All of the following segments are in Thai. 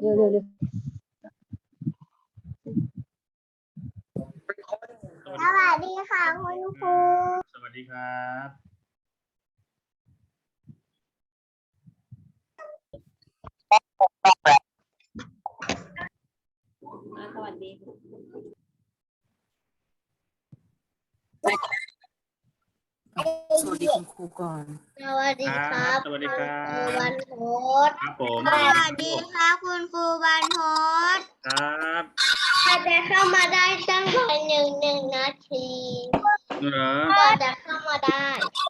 เร็วเร็วเร็วสวัสดีค่ะคุณครูสวัสดีครับสวัสดี สวัสดีคุณครูก่อน สวัสดีครับสวัสดีครับณวันโพสครับผมสวัสดีครับคุณครูวันโพสครับเราจะเข้ามาได้ตั้งแต่หนึ่งหนึ่งนาทีเหรอก็จะเข้ามาได้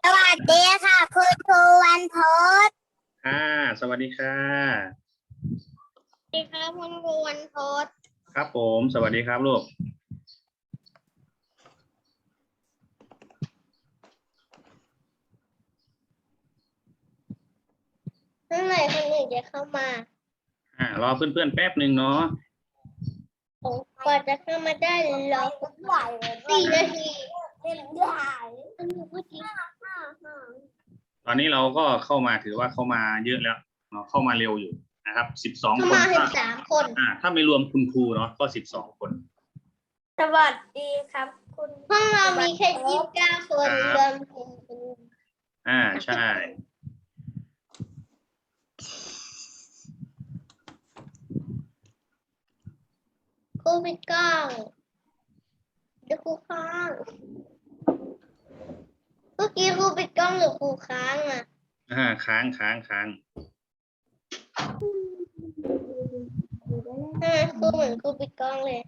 สวัสดีค่ะ คุณครูวันโพสค่ะ สวัสดีค่ะสวัสดีครับคุณครูวันโพสครับผม สวัสดีครับลูก เมื่อไหร่คนอื่นจะเข้ามาอ่ารอเพื่อนๆแป๊บหนึ่งเนาะผมกว่าจะเข้ามาได้รอสี่นาทีเป็นใหญ่อันนี้พูดจริงตอนนี้เราก็เข้ามาถือว่าเข้ามาเยอะแล้วเนาะเข้ามาเร็วอยู่นะครับสิบสองเข้าคนมาสิถ้าบสามคน อ่า ถ้าไม่รวมคุณครูเนาะก็สิบสองคน สวัสดีครับ คุณห้องเรามีแค่ยี่สิบเก้าคนครับรวมคุณครูอ่าใช่ ครูปิดกล้องเดี๋ยวครูค้างเมื่อกี้ครูปิดกล้องหรือครูค้างอะอ่าค้างค้างค้างทำไมครูเหมือนครูปิดกล้องเลย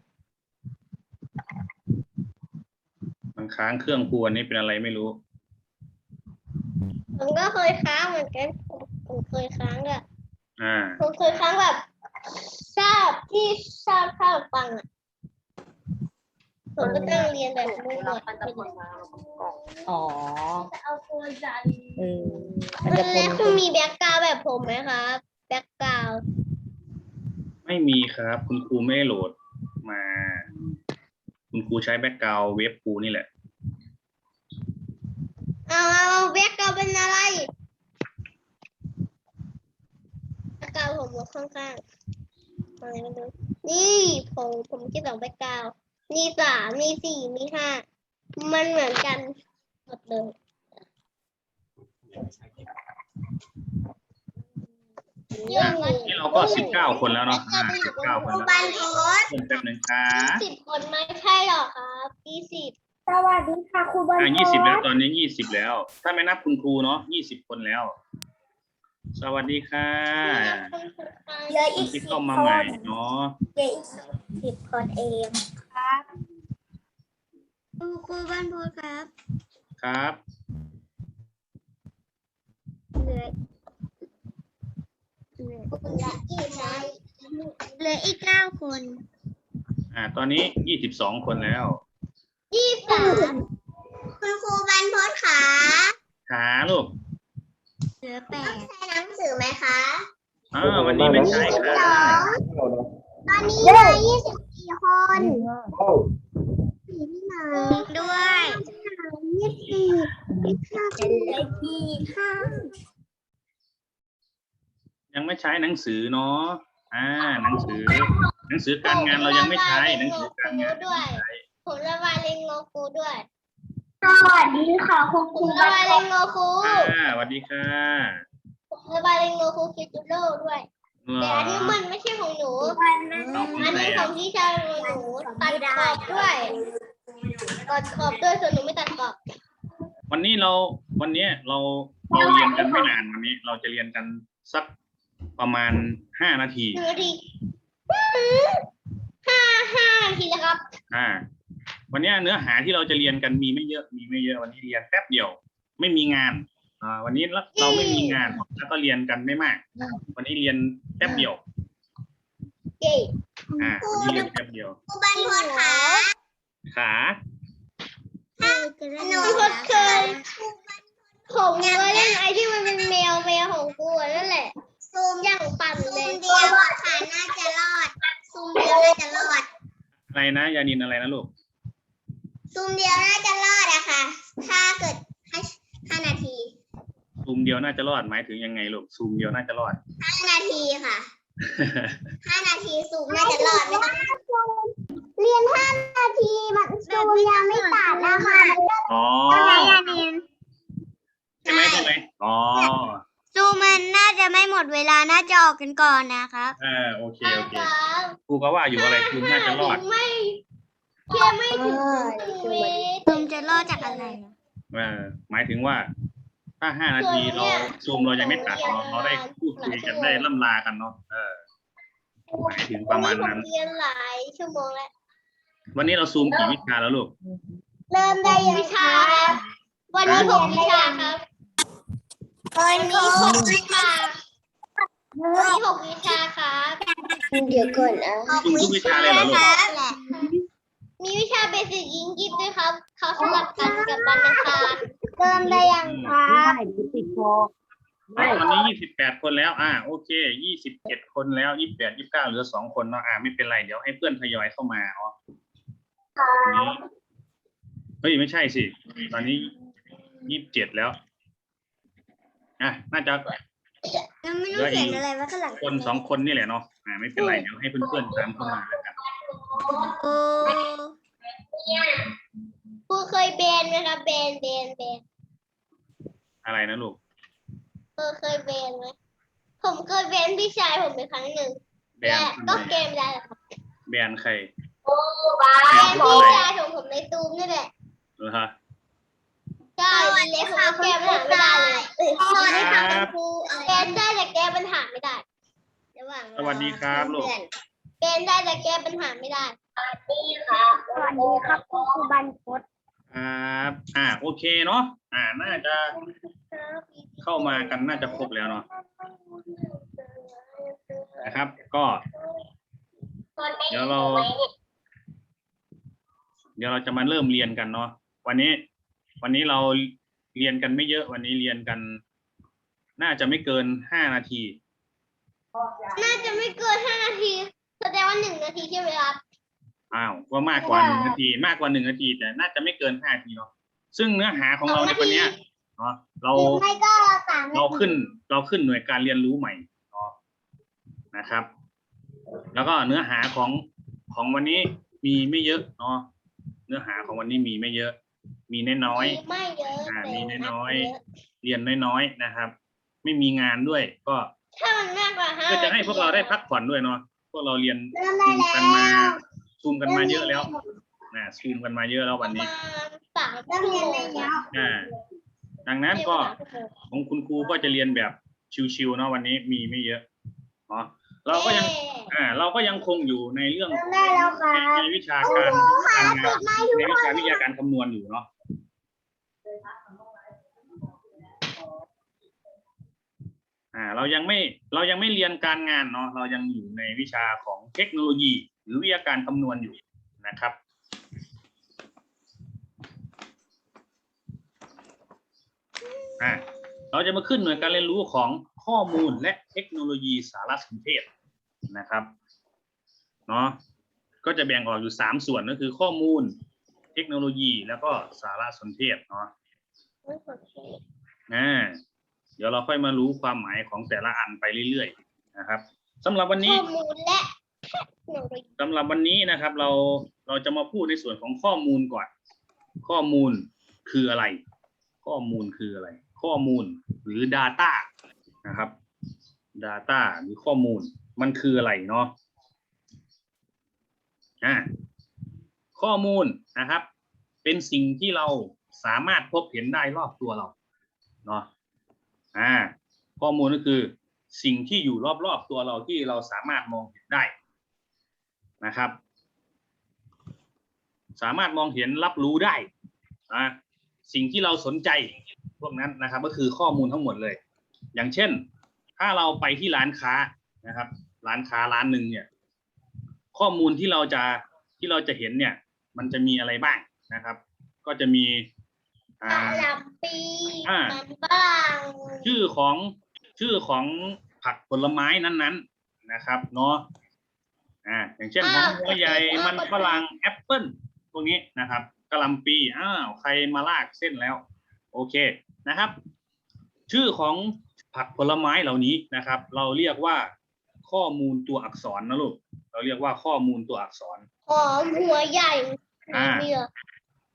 มันค้างเครื่องครูอันนี้เป็นอะไรไม่รู้ ผมก็เคยค้างเหมือนกันผมผมเคยค้างอะอ่าผมเคยค้างแบบ ทราบที่ทราบข้าวฟังอะผมก็ต้องเรียนแบบนี้หมดอ๋อเอาตัวยันเออวันนี้คุณมีแบ็กกราวด์แบบผมไหมครับแบ็กกราวด์ไม่มีครับ คุณครูไม่ได้โหลดมา คุณครูใช้แบ็กกราวเว็บครูนี่แหละเอาเอาแบ็กกราวด์เป็นอะไรแบ็กกราวด์ผมอยู่ข้างๆ อะไรไม่รู้นี่ผมผมคิดสองแบ็กกราวด์มีสามมีสี่มีห้ามันเหมือนกันหมดเลยนี่เราก็สิบเก้าคนแล้วเนาะอ่าสิบเก้าคนแล้วบันโพสเพิ่มแป๊บหนึ่งครัยี่บสิบคนไม่ใช่หรอครับยี่สิบสวัสดีค่ะครูบันอ่ายี่สิบแล้วตอนนี้ยี่สิบแล้ว ถ้าไม่นับคุณครูเนาะยี่สิบคนแล้ว สวัสดีค่ะเหลือคอีนกที่เข้ามาใหม่เนาะเหลืออีกสิบคนเองครับครูครูบ้านโพสครับครับ เหลือเหลืออีกเหลืออีกเก้าคนอ่า ตอนนี้ยี่สิบสองคนแล้ว ยี่สามคุณครูบ้านโพสขาขาลูก เหลือแปดใช้หนังสือไหมคะอ่าวันนี้ไม่ใช่ค่ะตอนนี้เหลือยี่สิบสี่คนด้วยยี่สิบสี่ยี่สิบห้าเป็นเลขที่ห้ายังไม่ใช้หนังสือเนาะอ่า หนังสือ หนังสือการงานเรายังไม่ใช้หนังสือการงานยังไม่ใช้ผมระบายเลงโงคูด้วย สวัสดีค่ะคุณผครูมระบายเลงโงคูอ่าสวัสดีค่ะผมระบายเลงโงคูคิจูโร่ด้วยเหรแต่ออันนี้มันไม่ใช่ของหนูขอบคุณอันนี้แม่ของพี่ชายของหนูตัดขอบด้วยตัดขอบด้วยส่วนหนูไม่ตัดขอบ วันนี้เราวันเนี้ยเราเราเรียนกันไม่นานวันนี้ เราจะเรียนกันสักประมาณห้านาทีหนึ่งนาทีห้าห้านาทีแล้วครับอ่า วันเนี้ยเนื้อหาที่เราจะเรียนกันมีไม่เยอะมีไม่เยอะวันนี้เรียนแป๊บเดียว ไม่มีงานอ่าวันนี้เราเราไม่มีงานแล้วก็เรียนกันไม่มาก วันนี้เรียนแป๊บเดียวเย้อ่าวันนี้เรียนแป๊บเดียวครูบันพดขาขาหนูพดเคยผมเคยเล่นไอ้ที่มันเป็นแมวแมวของกูอะนั่นแหละซูมอย่างปั่นเลยเดียวขาน่าจะรอดซูมเดียวน่าจะรอดอะไรนะยานินอะไรนะลูก ซูมเดียวน่าจะรอดอะค่ะ ถ้าเกิดห้าห้านาทีซูมเดียวน่าจะรอดหมายถึงยังไงลูกซูมเดียวน่าจะรอด ห้านาทีค่ะห้านาทีสูงน่าจะรอดไม่ต้องเรียนห้านาทีมันซูมยังไม่ตัดนะคะมันก็อ๋ออะไรอะนินใช่ไหมใช่ไหมอ๋อซูมันน่าจะไม่หมดเวลาน่าจะออกกันก่อนนะครับเออโอเคโอเคครูก็ว่าอยู่อะไรคุณน่าจะรอดไม่ เพียงไม่ถึงซูมจะรอดจากอะไรอะเออหมายถึงว่า ถ้าห้านาทีเราซูมเรายังไม่ตัดเราเราได้พูดคุยกันได้ล่ำลากันเนาะเออหมายถึงประมาณนั้น เรียนหลายชั่วโมงแล้ว วันนี้เราซูมกี่วิชาแล้วลูกเริ่มได้ยังวิชาวันนี้หกวิชาครับวันนี้หกวิชาวันนี้หกวิชาครับ เดี๋ยวก่อนอะซูมทุกวิชาเลยเหรอลูกมี วิชาเบสิกยิงกิฟด้วยครับ เขาสลับกันกับวันอังคารเริ่มได้ยังคะติดคออะวันนี้ยี่สิบแปดคนแล้ว อ่า โอเคยี่สิบเจ็ดคนแล้วยี่สิบแปดยี่สิบเก้าเหลือสองคนเนาะ อ่า ไม่เป็นไร เดี๋ยวให้เพื่อนทยอยเข้ามาอ๋อวันนี้เฮ้ย ไม่ใช่สิ ตอนนี้ยี่สิบเจ็ดแล้ว อะ น่าจะยังไม่รู้เขียนอะไรไว้ข้างหลังคนสองคนนี่แหละเนาะ อ่า ไม่เป็นไร เดี๋ยวให้เพื่อนๆตามเข้ามาแล้วกันโอ้ ครูเคยเบนไหมครับเบนเบนเบนอะไรนะลูกเออเคยเบนไหมผมเคยเบนพี่ชายผมไปครั้งหนึ่งแบและนก็เกมได้แหละครับแบนใครเบนพี่ชายของผมในตูมนี่แหละเหรอฮะ ใช่เล็กผมก็แก้ปัญหาไม่ได้เลยสวัสดีค่ะครับครูแกนได้แต่แก้ปัญหาไม่ได้ระหว่างสวัสดีครับลูกแกนได้แต่แก้ปัญหาไม่ได้ สวัสดีครับคุณครูบันพศครับอ่าโอเคเนาะอ่าน่าจะเข้ามากันน่าจะครบแล้วเนาะนะครับ ก็เดี๋ยวเรา เดี๋ยวเราจะมาเริ่มเรียนกันเนาะวันนี้ วันนี้เราเรียนกันไม่เยอะวันนี้เรียนกัน น่าจะไม่เกินห้านาที น่าจะไม่เกินห้านาทีแสดงว่าหนึ่งนาทีใช่ไหมครับ อ้าวว่ามากกว่าหนึ่งนาทีมากกว่าหนึ่งนาทีแต่น่าจะไม่เกินห้านาทีเนาะซึ่งเนื้อหาของเราในวันเนี้ยเนาะเราหรือไม่ก็สามเราขึ้นเราขึ้นหน่วยการเรียนรู้ใหม่เนาะนะครับ แล้วก็เนื้อหาของของวันนี้มีไม่เยอะเนาะเนื้อหาของวันนี้มีไม่เยอะ มีน้อยไม่เยอะอ่าแต่มีน้อยๆเะๆเรียนน้อยๆนะครับ ไม่มีงานด้วยก็ถ้ามันมากกว่าห้าก็จะให้พวกเราได้พักผ่อนด้วยเนาะพวกเราเรียนเริ่มได้ซูมแล้กันมาว ซูมกันมาเยอะแล้วนะซูมกันมาเยอะแล้ววันนี้ประมาณสามเริ่มชั่วเรียนโมได้งแล้วอ่าดังนั้นก็ของคุณครูก็จะเรียนแบบชิวๆเนาะวันนี้มีไม่เยอะเนาะเราก็ยังอ่าเราก็ยังคงอยู่ในเรื่องเริ่มได้แล้วครับในวิชาการการงานในวิชาวิทยาการคำนวณอยู่เนาะอ่าเรายังไม่เรายังไม่เรียนการงานเนาะเรายังอยู่ในวิชาของเทคโนโลยี หรือวิทยาการคำนวณอยู่นะครับ เราจะมาขึ้นหน่วยการเรียนรู้ของข้อมูลและเทคโนโลยีสารสนเทศนะครับเนาะก็จะแบ่งออกอยู่สามส่วนก็คือข้อมูลเทคโนโลยีแล้วก็สารสนเทศเนาะอ่าเดี๋ยวเราค่อยมารู้ความหมายของแต่ละอันไปเรื่อยๆนะครับสำหรับวันนี้ข้อมูลและ สำหรับวันนี้นะครับ เราเราจะมาพูดในส่วนของข้อมูลก่อน ข้อมูลคืออะไร ข้อมูลคืออะไร ข้อมูลหรือ Data นะครับ Data หรือข้อมูลมันคืออะไรเนาะอ่าข้อมูลนะครับ เป็นสิ่งที่เราสามารถพบเห็นได้รอบตัวเราเนาะอ่าข้อมูลก็คือสิ่งที่อยู่รอบๆตัวเราที่เราสามารถมองเห็นได้ นะครับ สามารถมองเห็นรับรู้ได้นะสิ่งที่เราสนใจพวกนั้นนะครับ ก็คือข้อมูลทั้งหมดเลย อย่างเช่น ถ้าเราไปที่ร้านค้านะครับ ร้านค้าร้านหนึ่งเนี่ย ข้อมูลที่เราจะที่เราจะเห็นเนี่ย มันจะมีอะไรบ้างนะครับ ก็จะมีอ่ากะหล่ำปีอ่ามันบ้างชื่อของชื่อของผักผลไม้นั้นๆนะครับ เนาะ อ่าอย่างเช่นหอมหัวใหญ่มันฝรั่งแอปเปิ้ลพวกนี้นะครับกะหล่ำปีอ้าวใครมาลากเส้นแล้ว โอเคนะครับ ชื่อของผักผลไม้เหล่านี้นะครับ เราเรียกว่าข้อมูลตัวอักษรนะลูกเราเรียกว่าข้อมูลตัวอักษรหอมหัวใหญ่อ่าเนี่ย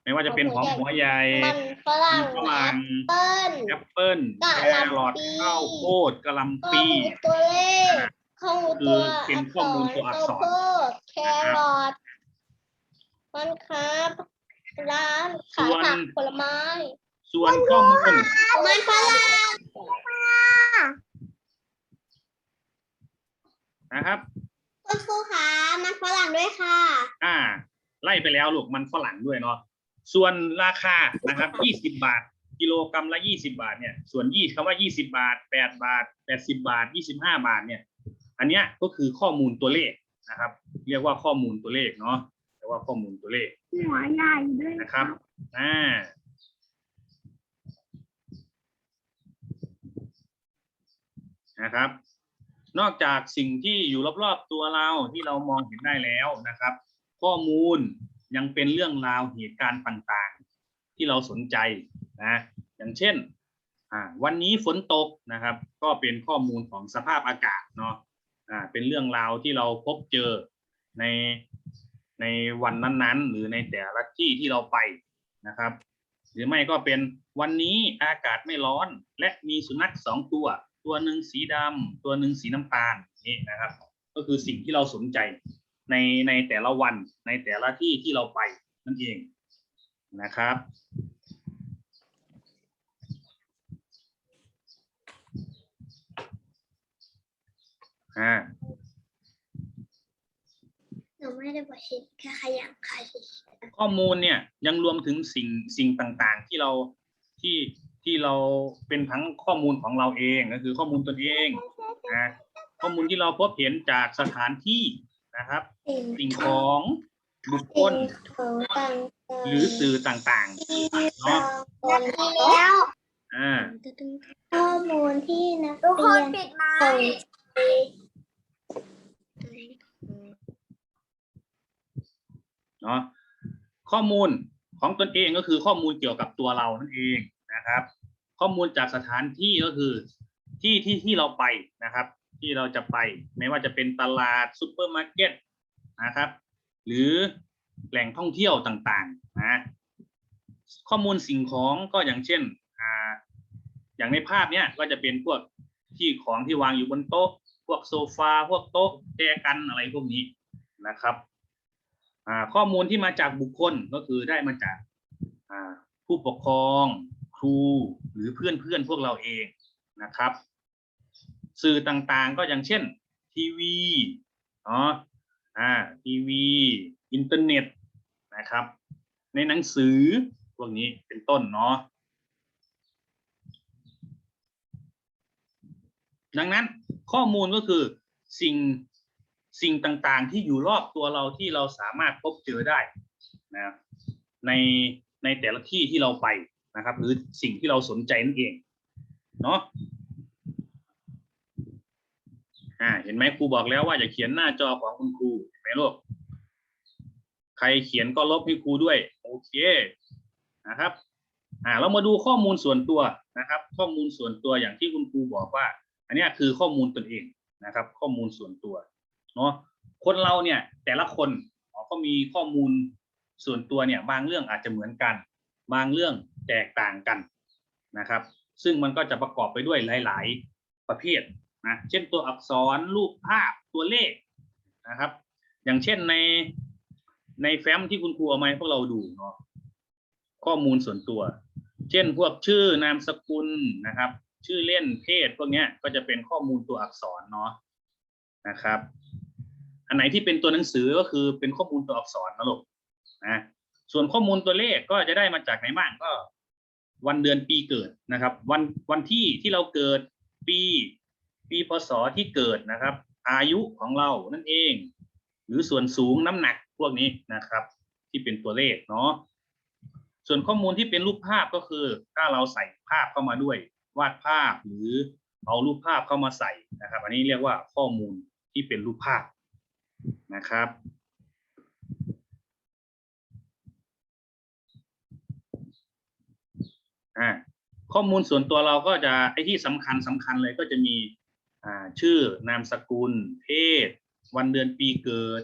ไม่ว่าจะเป็นหอมหัวใหญ่มันฝรั่งฝรั่งเปิ้ลแอปเปิ้ลกะแคหล่ำรอทปีข้าวโพดกะหล่ำข้อปีมูลตัวเลข ข้อมูลตัวคือเป็นข้อมูลตัวอักษรข้าวโพดแครอทมันครับร้านขายผักผลไม้ ส่วนข้อมูลมันฝรั่งนะครับคุณครูคะมันฝรั่งด้วยค่ะ อ่า ไล่ไปแล้วลูกมันฝรั่งด้วยเนาะส่วนราคานะครับยี่สิบาท กิโลกรัมละยี่สิบาทเนี่ย ส่วนยี่คำว่ายี่สิบาทแปดบาทแปดสิบาทยี่สิบห้าบาทเนี่ย อันเนี้ยก็คือข้อมูลตัวเลขนะครับ เรียกว่าข้อมูลตัวเลขเนาะเรียกว่าข้อมูลตัวเลขหัวใหญ่ด้วยนะครับอ่านะครับ นอกจากสิ่งที่อยู่รอบๆตัวเราที่เรามองเห็นได้แล้วนะครับ ข้อมูลยังเป็นเรื่องราวเหตุการณ์ต่างๆ ที่เราสนใจนะอย่างเช่นอ่าวันนี้ฝนตกนะครับ ก็เป็นข้อมูลของสภาพอากาศเนาะ อ่าเป็นเรื่องราวที่เราพบเจอในในวันนั้นๆ หรือในแต่ละที่ที่เราไปนะครับ หรือไม่ก็เป็นวันนี้อากาศไม่ร้อนและมีสุนัขสองตัว ตัวหนึ่งสีดำตัวหนึ่งสีน้ำตาลนี่นะครับ ก็คือสิ่งที่เราสนใจในในแต่ละวันในแต่ละที่ที่เราไปนั่นเองนะครับ อ่าหนูไม่ได้บอกชิดแค่ขยันค่ะข้อมูลเนี่ยยังรวมถึงสิ่งสิ่งต่างๆ ที่เราที่ที่เราเป็นทั้งข้อมูลของเราเองก็คือข้อมูลตนเองนะข้อมูลที่เราพบเห็นจากสถานที่นะครับ สิ่งของบุคคลของต่างหรือสื่อต่างที่ๆเนาะคนแล้วอ่าข้อมูลที่นักทุกคเรีนยนปิดไม้ส่ง เนาะข้อมูลของตนเองก็คือข้อมูลเกี่ยวกับตัวเรานั่นเองนะครับ ข้อมูลจากสถานที่ก็คือที่ที่ที่เราไปนะครับ ที่เราจะไปไม่ว่าจะเป็นตลาดซูเปอร์มาร์เก็ตนะครับ หรือแหล่งท่องเที่ยวต่างๆนะข้อมูลสิ่งของก็อย่างเช่นอ่าอย่างในภาพเนี้ยก็จะเป็นพวกที่ของที่วางอยู่บนโต๊ะ พวกโซฟาพวกโต๊ะแจกันอะไรพวกนี้นะครับ ข้อมูลที่มาจากบุคคลก็คือได้มาจากผู้ปกครองครูหรือเพื่อนเพื่อนพวกเราเองนะครับ สื่อต่างๆก็อย่างเช่นทีวีเนาะอ่าทีวีอินเทอร์เน็ตนะครับ ในหนังสือพวกนี้เป็นต้นเนาะดังนั้นข้อมูลก็คือสิ่ง สิ่งต่างๆ ที่อยู่รอบตัวเราที่เราสามารถพบเจอได้นะในในแต่ละที่ที่เราไปนะครับ หรือสิ่งที่เราสนใจนั่นเองเนาะอ่าเห็นไหมครูบอกแล้วว่าอย่าเขียนหน้าจอของคุณครูเห็นไหมลูกใครเขียนก็ลบให้ครูด้วย โอเคนะครับอ่าเรามาดูข้อมูลส่วนตัวนะครับ ข้อมูลส่วนตัวอย่างที่คุณครูบอกว่า อันนี้คือข้อมูลตนเองนะครับ ข้อมูลส่วนตัว เนาะคนเราเนี่ยแต่ละคนก็มีข้อมูลส่วนตัวเนี่ยบางเรื่องอาจจะเหมือนกัน บางเรื่องแตกต่างกันนะครับ ซึ่งมันก็จะประกอบไปด้วยหลาย ๆ ประเภทนะเช่นตัวอักษรรูปภาพตัวเลขนะครับ อย่างเช่นในในแฟ้มที่คุณครูเอามาให้พวกเราดูเนาะข้อมูลส่วนตัว เช่นพวกชื่อนามสกุลนะครับ ชื่อเล่นเพศพวกนี้ก็จะเป็นข้อมูลตัวอักษรเนาะนะครับ อันไหนที่เป็นตัวหนังสือก็คือเป็นข้อมูลตัวอักษรนะลูกนะ ส่วนข้อมูลตัวเลขก็จะได้มาจากไหนบ้างก็ วันเดือนปีเกิดนะครับ วันวันที่ที่เราเกิดปี ปีพศที่เกิดนะครับ อายุของเรานั่นเอง หรือส่วนสูงน้ำหนักพวกนี้นะครับ ที่เป็นตัวเลขเนาะส่วนข้อมูลที่เป็นรูปภาพก็คือ ถ้าเราใส่ภาพเข้ามาด้วย วาดภาพหรือเอารูปภาพเข้ามาใส่นะครับ อันนี้เรียกว่าข้อมูลที่เป็นรูปภาพ นะครับ ข้อมูลส่วนตัวเราก็จะไอ้ที่สำคัญสำคัญเลยก็จะมีชื่อนามสกุล เพศ วันเดือนปีเกิด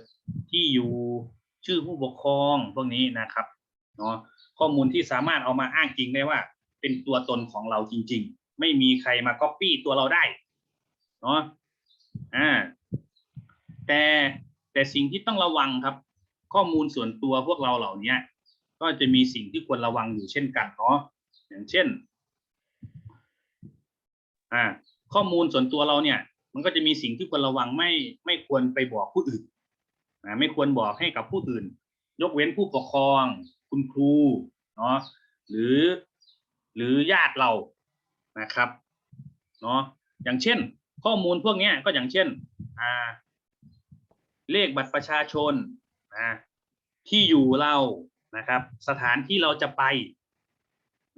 ที่อยู่ชื่อผู้ปกครองพวกนี้นะครับเนาะข้อมูลที่สามารถเอามาอ้างจริงได้ว่า เป็นตัวตนของเราจริง ๆ ไม่มีใครมาก๊อปปี้ตัวเราได้เนาะอ่าแต่ แต่สิ่งที่ต้องระวังครับ ข้อมูลส่วนตัวพวกเราเหล่านี้ก็จะมีสิ่งที่ควรระวังอยู่เช่นกันเนาะอย่างเช่นอ่าข้อมูลส่วนตัวเราเนี่ย มันก็จะมีสิ่งที่ควรระวังไม่ไม่ควรไปบอกผู้อื่นนะไม่ควรบอกให้กับผู้อื่น ยกเว้นผู้ปกครอง คุณครูเนาะหรือหรือญาติเรานะครับเนาะอย่างเช่น ข้อมูลพวกนี้ก็อย่างเช่นอ่า เลขบัตรประชาชนนะที่อยู่เรานะครับ สถานที่เราจะไป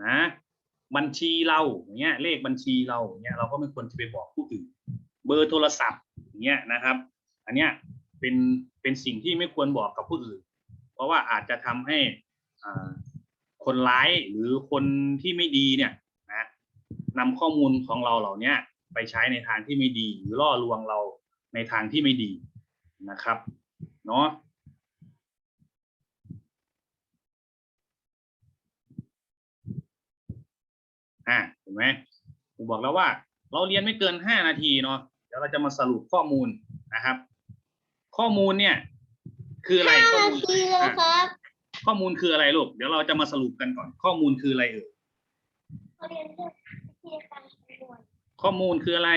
นะบัญชีเราอย่างเงี้ยเลขบัญชีเราเงี้ยเราก็ไม่ควรจะไปบอกผู้อื่นเบอร์โทรศัพท์อย่างเงี้ยนะครับ อันเนี้ยเป็นเป็นสิ่งที่ไม่ควรบอกกับผู้อื่น เพราะว่าอาจจะทำให้คนร้ายหรือคนที่ไม่ดีเนี่ยนะนำข้อมูลของเราเหล่านี้ไปใช้ในทางที่ไม่ดี หรือล่อลวงเราในทางที่ไม่ดี นะครับเนาะอ่าเห็นไหมผมบอกแล้วว่า เราเรียนไม่เกินห้านาทีเนาะเดี๋ยวเราจะมาสรุปข้อมูลนะครับ ข้อมูลเนี่ย คืออะไรห้าข้อนามูลทีเลยอะครับ ข้อมูลคืออะไรลูกเดี๋ยวเราจะมาสรุปกันก่อน ข้อมูลคืออะไรเอ่ยเรียนเรื่องวิธีการคำนวณข้อมูลคืออะไร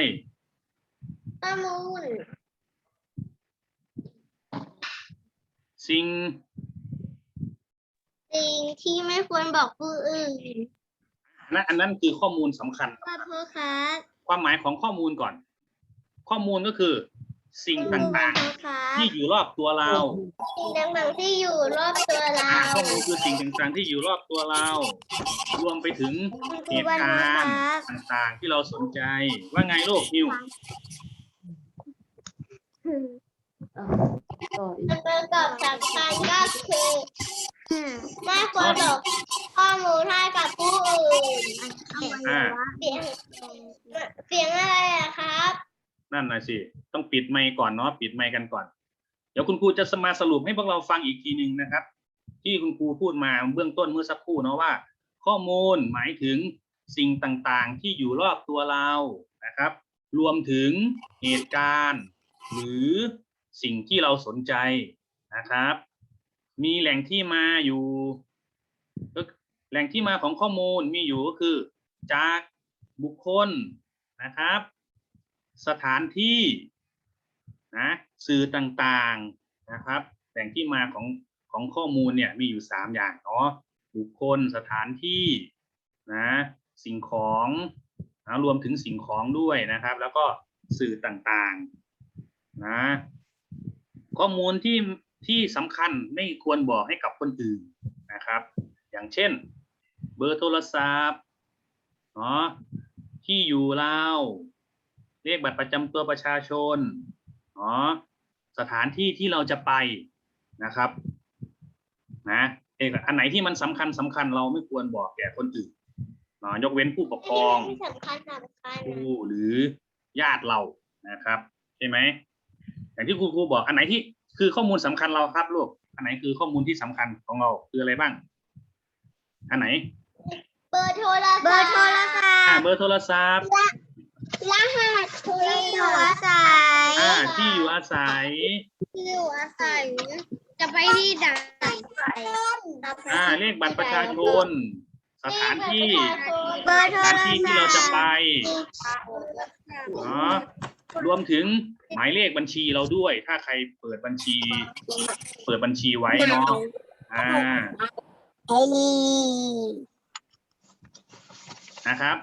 ข้อมูล สิ่ง สิ่งที่ไม่ควรบอกผู้อื่นนะอันนั้นคือข้อมูลสำคัญ ขอโทษครับความหมายของข้อมูลก่อน ข้อมูลก็คือ สิ่งต่างขอโทษครับๆที่อยู่รอบตัวเราสิ่งต่างๆที่อยู่รอบตัวเราอ่าข้อมูลคือสิ่งต่างๆที่อยู่รอบตัวเรา รวมไปถึงเหตุการณ์ต่างๆ ที่เราสนใจ ว่าไงลูกนิว ต่ออีกมันประกอบสำคัญก็คือไม่ควรบอกข้อมูลให้กับผู้อื่นอ่า เสียงเสียงอะไรอะครับ นั่นนะสิ ต้องปิดไมค์ก่อนเนาะ ปิดไมค์กันก่อน เดี๋ยวคุณครูจะมาสรุปให้พวกเราฟังอีกทีหนึ่งนะครับ ที่คุณครูพูดมาเบื้องต้นเมื่อสักครู่เนาะว่า ข้อมูลหมายถึงสิ่งต่างๆ ที่อยู่รอบตัวเรานะครับ รวมถึงเหตุการณ์ หรือ สิ่งที่เราสนใจนะครับ มีแหล่งที่มาอยู่ก็แหล่งที่มาของข้อมูลมีอยู่ก็คือ จากบุคคลนะครับ สถานที่นะสื่อต่างๆนะครับ แหล่งที่มาของของข้อมูลเนี่ยมีอยู่สามอย่างเนาะบุคคลสถานที่นะสิ่งของนะรวมถึงสิ่งของด้วยนะครับ แล้วก็สื่อต่างๆนะ ข้อมูลที่ที่สำคัญไม่ควรบอกให้กับคนอื่นนะครับ อย่างเช่น เบอร์โทรศัพท์เนาะที่อยู่เราเลขบัตรประจำตัวประชาชนเนาะสถานที่ที่เราจะไปนะครับนะเอกอันไหนที่มันสำคัญสำคัญเราไม่ควรบอกแก่คนอื่นเนาะยกเว้นผู้ปกครองที่สำคัญสำคัญครูหรือญาติเรานะครับ ใช่ไหม อย่างที่ครูครูบอกอันไหนที่คือข้อมูลสำคัญเราครับลูกอันไหนคือข้อมูลที่สำคัญของเราคืออะไรบ้าง อันไหน เบอร์โทรศัพท์เบอร์โทรศัพอ่าท์เบอร์โทรศัพท์รหัสที่อยู่อาศัยอ่าที่อยู่อาศัย ที่อยู่อาศัยจะไปที่ไหนอ่าเลขบัตรประชาชน สถานที่เบอร์โทสรถานศัพท์ที่ที่เราจะไปเนาะ รวมถึงหมายเลขบัญชีเราด้วย ถ้าใครเปิดบัญชี เปิดบัญชีไว้เนาะอ่านะครับ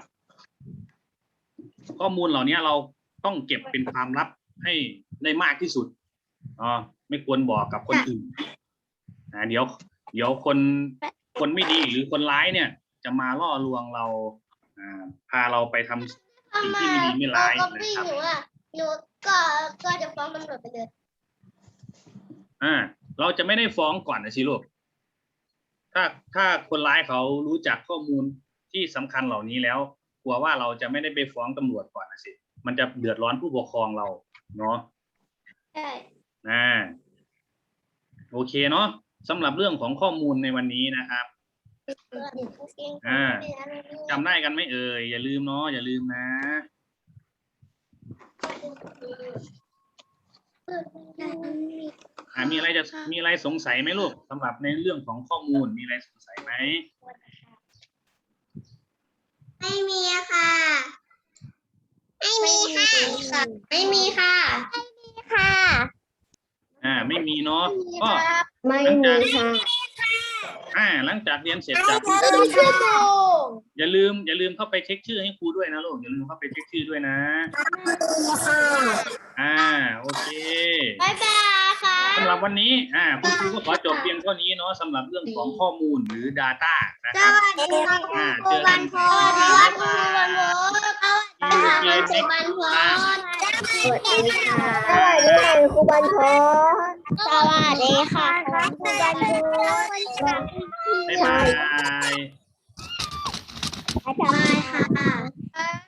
ข้อมูลเหล่านี้เราต้องเก็บเป็นความลับให้ได้มากที่สุดอ๋อไม่ควรบอกกับคนอื่นนะเดี๋ยว เดี๋ยวคนคนไม่ดีหรือคนร้ายเนี่ย จะมาล่อลวงเราอ่าพาเราไปทำสิ่งที่ไม่ดีไม่ร้ายนะครับ หนูอะหนูก็ก็จะฟ้องตำรวจไปเลยอ่าเราจะไม่ได้ฟ้องก่อนนะสิลูกถ้าถ้าคนร้ายเขารู้จักข้อมูลที่สำคัญเหล่านี้แล้ว กลัวว่าเราจะไม่ได้ไปฟ้องตำรวจก่อนนะสิมันจะเดือดร้อนผู้ปกครองเราเนาะใช่อ่าโอเคเนาะสำหรับเรื่องของข้อมูลในวันนี้นะครับอ่าจำได้กันไหมเอ่ยอย่าลืมเนาะอย่าลืมนะ อ่ามีอะไรจะมีอะไรสงสัยไหมลูกสำหรับในเรื่องของข้อมูลมีอะไรสงสัยไหมไม่มีค่ะ ไม่มีค่ะ ไม่มีค่ะค่ะอ่าไม่มีเนาะก็ไม่มีค่ะอ่าหลังจากเรียนเสร็จจากชั่วโมง อย่าลืม อย่าลืมเข้าไปเช็คชื่อให้ครูด้วยนะลูกอย่าลืมเข้าไปเช็คชื่อด้วยนะอ่าโอเคบายบายค่ะสำหรับวันนี้อ่าคุณครูก็ขอจบเพียงเท่านี้เนาะสำหรับเรื่องของข้อมูลหรือ Data นะครับสวัสดีค่ะอ่าครูบันพรสวัสดีค่ะครูบันพรสวัสดีค่ะครูบันพรสวัสดีค่ะสวัสดีค่ะครูบันพรสวัสดีค่ะครูบันพรบ๊ายบาย 拜拜哈。